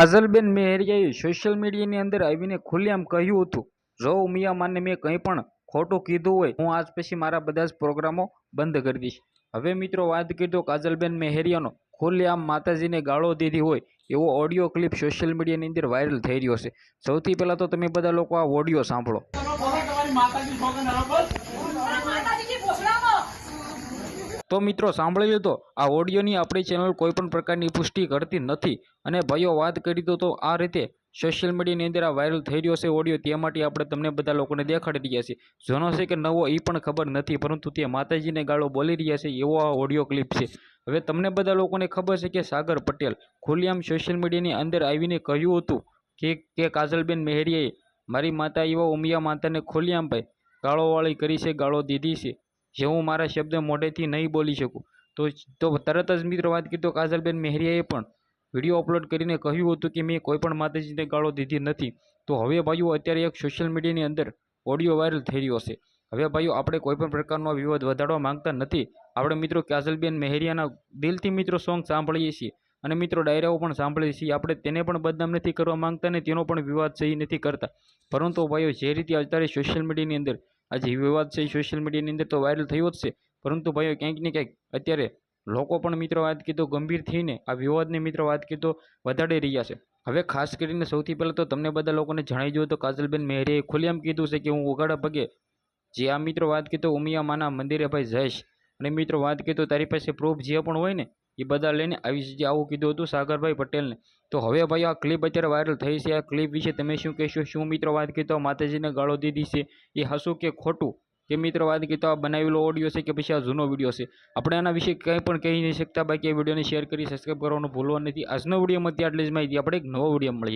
કાજલબેન મેહરિયાએ social મીડિયાની અંદર આવીને ખુલ્લેઆમ કહ્યું હતું જો ઉમિયા માને મેં કંઈ પણ ખોટું કીધું હોય હું આજ પછી મારા બધા જ પ્રોગ્રામો બંધ કરી દઈશ. હવે મિત્રો વાત કીધો કાજલબેન મેહરિયાનો ખુલ્લેઆમ માતાજીને ગાળો દીધી હોય એવો ઓડિયો ક્લિપ સોશિયલ મીડિયાની અંદર વાયરલ થઈ રહ્યો છે. સૌથી પહેલાં તો તમે બધા લોકો આ ઓડિયો સાંભળો. માતાજી તો મિત્રો સાંભળી લીધો આ ઓડિયોની આપણી ચેનલ કોઈપણ પ્રકારની પુષ્ટિ કરતી નથી અને ભાઈઓ વાત કરી દો તો આ રીતે સોશિયલ મીડિયાની અંદર આ વાયરલ થઈ રહ્યો છે ઓડિયો, તે માટે આપણે તમને બધા લોકોને દેખાડી રહ્યા છીએ. જૂનો છે કે નવો એ પણ ખબર નથી, પરંતુ તે માતાજીને ગાળો બોલી રહ્યા છે, એવો આ ઓડિયો ક્લિપ છે. હવે તમને બધા લોકોને ખબર છે કે સાગર પટેલ ખુલ્લેઆમ સોશિયલ મીડિયાની અંદર આવીને કહ્યું હતું કે કે કાજલબેન મહેરિયાએ મારી માતા એવા ઉમિયા માતાને ખુલ્લેઆમ ભાઈ, ગાળોવાળી કરી છે, ગાળો દીધી છે. જે હું મારા શબ્દ મોઢેથી નહીં બોલી શકું. તો તો તરત જ મિત્રો વાત કરી તો કાજલબેન મહેરિયાએ પણ વીડિયો અપલોડ કરીને કહ્યું હતું કે મેં કોઈ પણ માતાજીને ગાળો દીધી નથી. તો હવે ભાઈઓ અત્યારે એક સોશિયલ મીડિયાની અંદર ઓડિયો વાયરલ થઈ રહ્યો છે. હવે ભાઈઓ આપણે કોઈપણ પ્રકારનો વિવાદ વધારવા માંગતા નથી. આપણે મિત્રો કાજલબેન મહેરિયાના દિલથી મિત્રો સોંગ સાંભળીએ છીએ અને મિત્રો ડાયરાઓ પણ સાંભળીએ છીએ. આપણે તેને પણ બદનામ નથી કરવા માંગતા ને તેનો પણ વિવાદ છે નથી કરતા. પરંતુ ભાઈઓ જે રીતે અત્યારે સોશિયલ મીડિયાની અંદર આ જે વિવાદ છે સોશિયલ મીડિયાની અંદર તો વાયરલ થયો જ છે. પરંતુ ભાઈઓ, ક્યાંક ને ક્યાંક અત્યારે લોકો પણ મિત્રો વાત કીધો, ગંભીર થઈને આ વિવાદને મિત્રો વાત કીધો, વધારી રહ્યા છે. હવે ખાસ કરીને સૌથી પહેલાં તો તમને બધા લોકોને જણાવી દઉં તો કાજલબેન મહેરીએ ખુલ્લેઆમ કીધું છે કે હું ઉઘાડા પગે જે આ મિત્રો વાત કીધો, ઉમિયા માના મંદિરે ભાઈ જઈશ. અને મિત્રો વાત કીધો, તારી પાસે પ્રૂફ જે પણ હોય ને એ બધા લઈને આવી જે આવું કીધું હતું સાગરભાઈ પટેલને. તો હવે ભાઈ આ ક્લિપ અત્યારે વાયરલ થઈ છે. આ ક્લિપ વિશે તમે શું કહેશો? શું મિત્રો વાત કીધો માતાજીને ગાળો દીધી છે. એ હશું કે ખોટું? કે મિત્રો વાત કીધો આ બનાવેલો ઓડિયો છે કે પછી આ જૂનો વીડિયો છે? આપણે આના વિશે કંઈ પણ કહી નહીં શકતા. બાકી આ વિડીયોને શેર કરી સબસ્ક્રાઈબ કરવાનું ભૂલવા નથી. આજનો વિડીયોમાંથી આટલી જ માહિતી. આપણે એક નવો વીડિયો મળીએ.